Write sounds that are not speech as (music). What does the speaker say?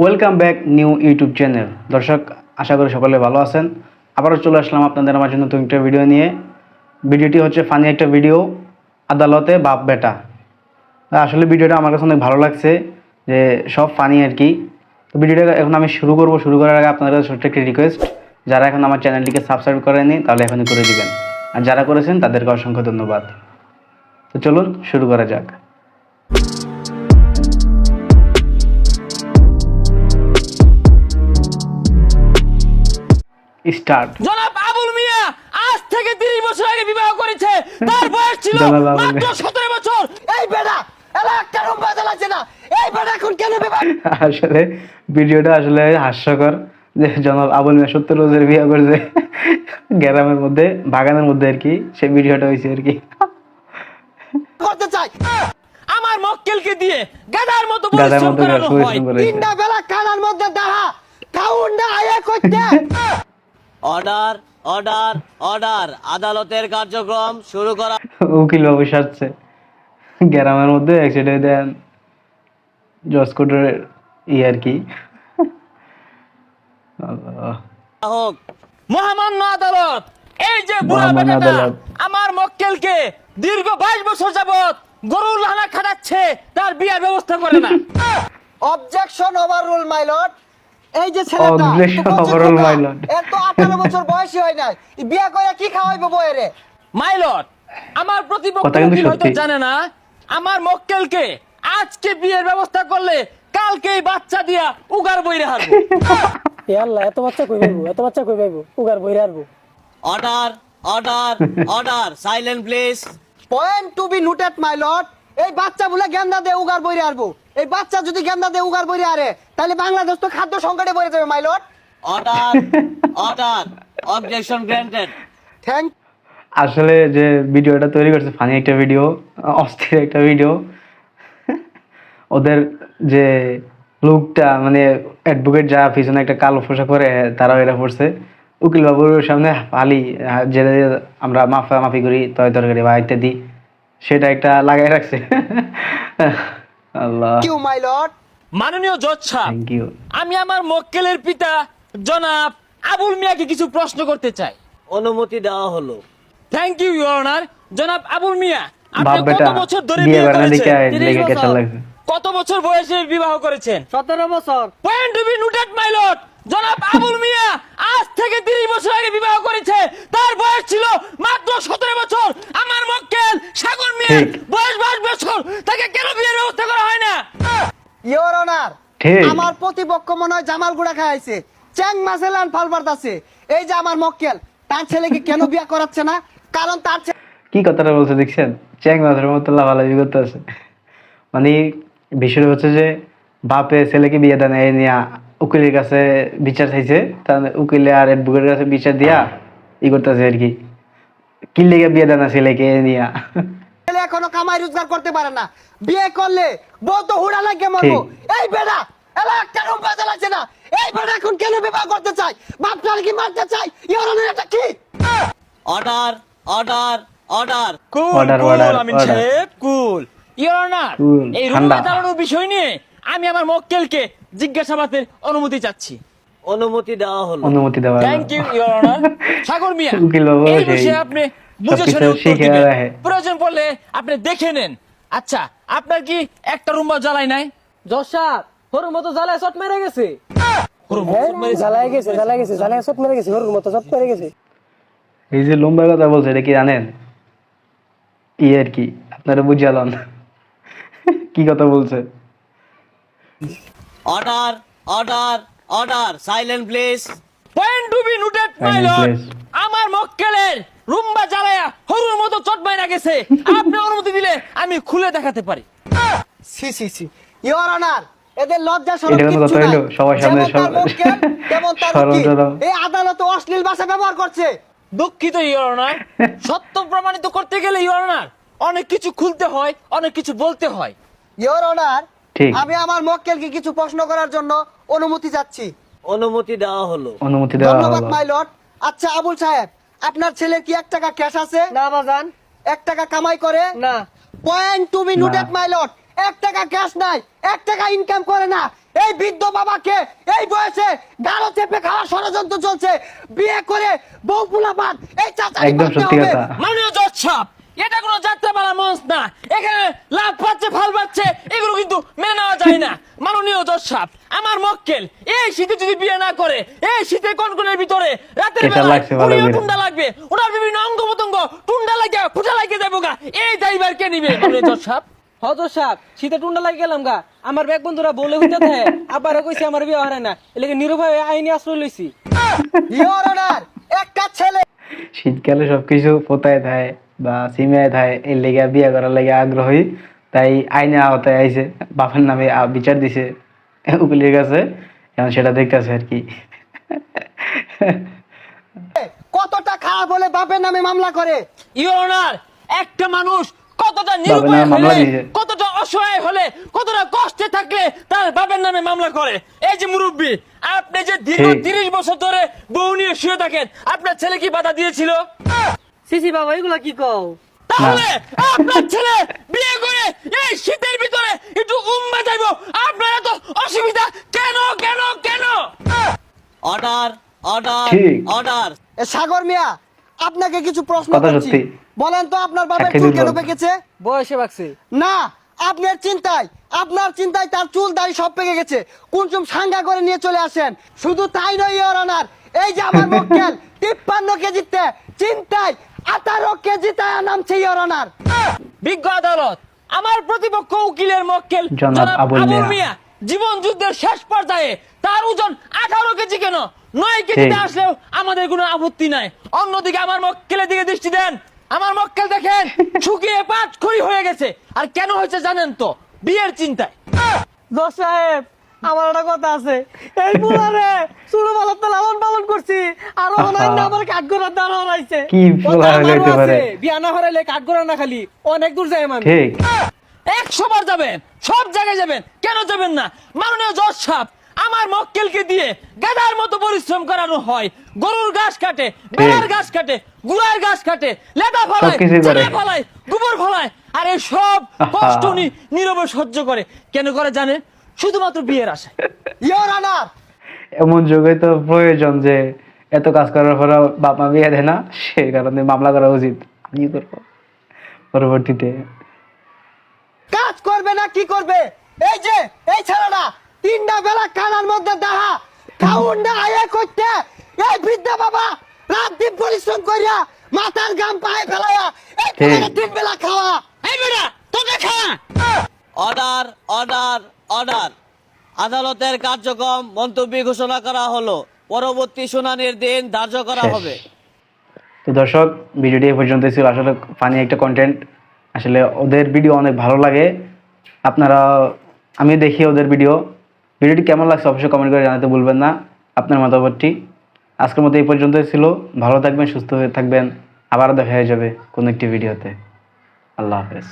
Welcome back new YouTube channel দর্শক, আশা করি সকলে ভালো আছেন। আবারও চলে আসলাম আপনাদের মাঝে নতুন একটা ভিডিও নিয়ে। ভিডিওটি হচ্ছে ফানি একটা ভিডিও আদালতে বাপ বেটা। আসলে ভিডিওটা আমার কাছে অনেক ভালো লাগছে যে সব ফানি আর কি। তো ভিডিওটা এখন আমি শুরু করব। শুরু করার আগে আপনাদের কাছে ছোট্ট একটি রিকোয়েস্ট যারা এখন আমার চ্যানেলটিকে সাবস্ক্রাইব করেনি তাহলে এখনই করে দিবেন। আর যারা করেছেন, তাদেরকে অসংখ্য ধন্যবাদ। তো চলুন, শুরু করা যাক। স্টার্ট। জনাব আবুল মিয়া আজ থেকে তিরিশ বছর আগে বিবাহ করেছে। তার বয়স ছিল মাত্র মিয়া। সতেরো বছর। এই বেটা এলা রুম বাজে না। এই বেটা এখন কেন বিবাহ (laughs) আসলে ভিডিওটা আসলে হাস্যকর যে জনাব আবুল মিয়া সত্তর বিয়ে করছে। গ্রামের মধ্যে বাগানের মধ্যে আর কি সেই ভিডিওটা হয়েছে আর কি। (laughs) করতে চাই। আমার মক্কেলকে দিয়ে গাদার মতো পরিশ্রম মতো তিনটা বেলা কানার মধ্যে দাঁড়া। খাউন না আয়া করতে। (laughs) অর্ডার অর্ডার অর্ডার আদালতের কার্যক্রম শুরু করা উকিল বাবু সাজছে। গ্রামের মধ্যে অ্যাক্সিডেন্ট দেন জসকোটের ই আর কি। হোক। মহামান্য আদালত এই যে বুড়া বেটাটা আমার মক্কেলকে দীর্ঘ বাইশ বছর যাবত গরুর লানা খাটাচ্ছে তার বিয়ার ব্যবস্থা করে না। অবজেকশন ওভাররুল মাই লর্ড এই যে ছেলেটা. এর তো 18 বছর বয়সই হয় নাই। বিয়া করে কি খাওয়াইবো মাইলট আমার প্রতিপক্ষ হয়তো জানে না আমার মক্কেলকে আজকে বিয়ের ব্যবস্থা করলে কালকেই বাচ্চা দিয়া উগার বইরে হারবো। এ আল্লাহ এত বাচ্চা কই পাইবো? এত বাচ্চা কই পাইবো? উগার বইরে আরবো order order order silent please point to be noted my lord এই বাচ্চা বলে গেন্দা দে উগার বইরে আরবো এই বাচ্চা যদি গেন্দা দে উগার বইরে আরে তাহলে বাংলাদেশ তো খাদ্য সংকটে পড়ে যাবে my lord order (laughs) order objection granted thank আসলে যে ভিডিওটা তৈরি করছে ফানি একটা ভিডিও অস্থির একটা ভিডিও (laughs) ওদের যে লুকটা মানে অ্যাডভোকেট যা পিছনে একটা কালো পোশাক পরে তারাও এটা পড়ছে উকিল বাবুর সামনে আহ, যেটা আমরা মাফা মাফি করি তয় তরকারি বা ইত্যাদি সেটা একটা লাগাই রাখছে। (laughs) আল্লাহ। ইউ মাই লর্ড মাননীয় জজ সাহেব থ্যাংক ইউ আমি আমার মক্কেলের পিতা জনাব আবুল মিয়াকে কিছু প্রশ্ন করতে চাই। অনুমতি দেওয়া হলো। থ্যাংক ইউ ইওর অনার জনাব আবুল মিয়া আপনি কত বেটা বছর ধরে বিয়ে করেছেন? লেগে কত বছর বয়সে বিবাহ করেছেন? সতেরো বছর। Point to be noted my lord জনাব আবুল মিয়া আজ থেকে তিরিশ বছর আগে বিবাহ করেছে। তার বয়স ছিল মাত্র সতেরো বছর। আমার মক্কেল সাগর ঠিক। বয়স বাইশ বছর তাকে কেন বিয়ের ব্যবস্থা করা হয় না ইওর অনার ঠিক আমার প্রতিপক্ষ মনে হয় জামাল গুড়া খাইছে চ্যাং মাসেলান ফালবার আছে। এই যে আমার মক্কেল তার ছেলেকে কেন বিয়া করাচ্ছে না? কারণ তার কি কথাটা বলছে দেখছেন? চ্যাং মাছের মতো লাভালাভি করতে আছে মানে বিষয়টা হচ্ছে যে বাপে ছেলেকে বিয়ে দেন এই নিয়ে উকিলের কাছে বিচার চাইছে। তার উকিলে আর অ্যাডভোকেটের কাছে বিচার দিয়া ই করতেছে আর কি। কি লেগে বিয়ে দেন ছেলেকে এ নিয়া। এখনও কামাই রোজগার করতে পারে না। বিয়ে করলে বউ তো হুড়া লাগে মরবো। এই এলা একটা রুম বাজে লাগছে না। এই বেটা এখন কেন বিবাহ করতে চাই বাপটার কি মারতে চাই ইওর এটা কি? Order order order cool cool order, Amin cool. Your honour এই ঠান্ডা। রুমে বিষয় নিয়ে আমি আমার মক্কেলকে জিজ্ঞাসাবাদের অনুমতি চাচ্ছি। অনুমতি দেওয়া হলো। অনুমতি দেওয়া thank you your honour Sagar Mia এই বিষয়ে আপনি বুঝে শুনে উত্তর দিবেন। প্রয়োজন পড়লে আপনি দেখে নেন। আচ্ছা আপনার কি একটা রুম জ্বালাই নাই? জশা হরুর মতো জ্বালায় চট মেরে গেছে। এই যে লম্বা কথা বলছে এটা কি জানেন? ই আর কি? আপনারা বুঝালন (laughs) কি কথা বলছে? Order order order silent please point to be noted my lord মক্কেলের রুম্বা জ্বালায়া হরুর মতো চট গেছে। আপনি অনুমতি দিলে আমি খুলে দেখাতে পারি। See see see. Your honour এদের লজ্জা শরম নাই। সবার সামনে যেমন তার। এই আদালতে অশ্লীল ভাষা ব্যবহার করছে। দুঃখিত ইওর অনার (laughs) সত্য প্রমাণিত করতে গেলে ইওর অনার অনেক কিছু খুলতে হয় অনেক কিছু বলতে হয়। ইওর অনার আমি আমার মক্কেলকে কিছু প্রশ্ন করার জন্য অনুমতি চাচ্ছি। অনুমতি দেওয়া হলো। অনুমতি দেওয়া ধন্যবাদ হলো। মাই লর্ড আচ্ছা আবুল সাহেব আপনার ছেলে কি এক টাকা ক্যাশ আছে? না বাজান এক টাকা কামাই করে? না। Point to be noted my lord এক টাকা ক্যাশ নাই এক টাকা ইনকাম করে না। এই বৃদ্ধ বাবাকে এই বয়সে গালো চেপে খাওয়া ষড়যন্ত্র চলছে। বিয়ে করে বউ পোলাপান এই চাচা একদম সত্যি কথা। মাননীয় জজ সাহেব এটা কোনো যাত্রাপালা মঞ্চ না। এখানে লাভ পাচ্ছে ফাল পাচ্ছে এগুলো কিন্তু মেনে নেওয়া যায় না। মাননীয় জজ সাহেব আমার মক্কেল এই শীতে যদি বিয়ে না করে এই শীতে কনকনের ভিতরে রাতের উনিও টুন্ডা লাগবে। ওনার বিভিন্ন অঙ্গ প্রত্যঙ্গ টুন্ডা লাগে ফুটা লাগে যাব গা। এই দায়বার কে নিবে? মাননীয় জজ সাহেব হতো সাপ শীতে টুন্ডা লাগি গেলাম গা। আমার ব্যাগ বন্ধুরা বলে হইতে থাকে আবার কইছে আমার বিয়ে হারায় না। এলাকা নিরুপায় আইনি আশ্রয় লইছি? একটা ছেলে শীতকালে সবকিছু পোতায় থাকে বা সিমিয়ায় থাকে এর লেগে বিয়ে করার লেগে আগ্রহী তাই আইনে আওতায় আইছে বাপের নামে বিচার দিছে উকিলের কাছে এখন সেটা দেখতেছে আর কি। কতটা খারাপ হলে বাপের নামে মামলা করে? ইওর অনার একটা মানুষ কতটা নিরুপায় হলে কতটা অসহায় হলে কতটা কষ্টে থাকলে তার বাবার নামে মামলা করে? এই যে মুরব্বী আপনি যে দীর্ঘ তিরিশ বছর ধরে বউ নিয়ে শুয়ে থাকেন আপনার ছেলে কি বাধা দিয়েছিল? সিসি বাবা এগুলা কি কও? তাহলে আপনার ছেলে বিয়ে করে এই শীতের ভিতরে একটু উম্মা যাইব আপনার এত অসুবিধা কেন কেন কেন? অর্ডার অর্ডার অর্ডার এ সাগর মিয়া আপনাকে কিছু প্রশ্ন করছি। বলেন তো আপনার বাবার চুল কেন পেকেছে বয়সে বাকছে। না আপনার চিন্তায় আপনার চিন্তায় তার চুল দাড়ি সব পেকে গেছে। কুনচুম সাঙ্গা করে নিয়ে চলে আসেন। শুধু তাই নয় ইওর অনার এই যে আমার (laughs) মক্কেল তিপ্পান্ন কেজিতে চিন্তায় আঠারো কেজিতে নামছে ইওর অনার বিজ্ঞ আদালত আমার প্রতিপক্ষ উকিলের মক্কেল জনাব আবুল মিয়া। জীবন যুদ্ধের শেষ পর্যায়ে তার ওজন আঠারো কেজি কেন? নয় কেজিতে। আসলেও আমাদের কোনো আপত্তি নাই। অন্যদিকে আমার মক্কেলের দিকে দৃষ্টি দেন। আমার মক্কেল দেখেন (laughs) শুকিয়ে পাঁচ খড়ি হয়ে গেছে। আর কেন হয়েছে জানেন তো? বিয়ের চিন্তায়। জজ সাহেব আমার একটা কথা আছে। এই পুলারে ছোট বেলার তো লালন পালন করছি আর ও নাই না আমার কাঠগোড়ার দাঁড় হরাইছে। কি পোলা হইতে পারে বিয়া না হরাইলে কাঠগোড়া না খালি অনেক দূর যাই আমি ঠিক। একশো বার যাবেন সব জায়গায় যাবেন কেন যাবেন না? মাননীয় জজ সাহেব আমার মক্কেলকে দিয়ে গাদার মতো পরিশ্রম করানো হয়। গরুর ঘাস কাটে বেড়ার ঘাস কাটে গুড়ার ঘাস কাটে লেদা ফলায় সবকিছুই ফলায় গোবর ফলায় আর এই সব কষ্ট উনি নীরবে সহ্য করে। কেন করে জানে শুধুমাত্র বিয়ের আশায়। ইওর অনার এমন যুগে তো প্রয়োজন যে এত কাজ করার পর বাপ মা বিয়ে দেয় না সেই কারণে মামলা করা উচিত। কি করব। পরবর্তীতে। কাজ করবে না কি করবে? এই যে এই ছেলেটা তিনটা বেলা কানার মধ্যে দাহা খাউন না আয়ে করতে এই বৃদ্ধা বাবা রাত দিন পরিশ্রম করিয়া মাথার গাম পায়ে ফেলাইয়া এই তিন বেলা খাওয়া। এই বেটা তোকে খাওয়া। Order order order. আদালতের কার্যক্রম মন্তব্য ঘোষণা করা হলো। পরবর্তী শুনানির দিন ধার্য করা হবে। তো দর্শক ভিডিওটি এ পর্যন্ত ছিল। আসলে ফানি একটা কন্টেন্ট আসলে ওদের ভিডিও অনেক ভালো লাগে। আপনারা আমি দেখি ওদের ভিডিও ভিডিওটি কেমন লাগছে অবশ্যই কমেন্ট করে জানাতে ভুলবেন না। আপনার মতামতটি আজকের মতো এই পর্যন্তই ছিল। ভালো থাকবেন সুস্থ হয়ে থাকবেন। আবারও দেখা হয়ে যাবে কোনো একটি ভিডিওতে আল্লাহ হাফেজ।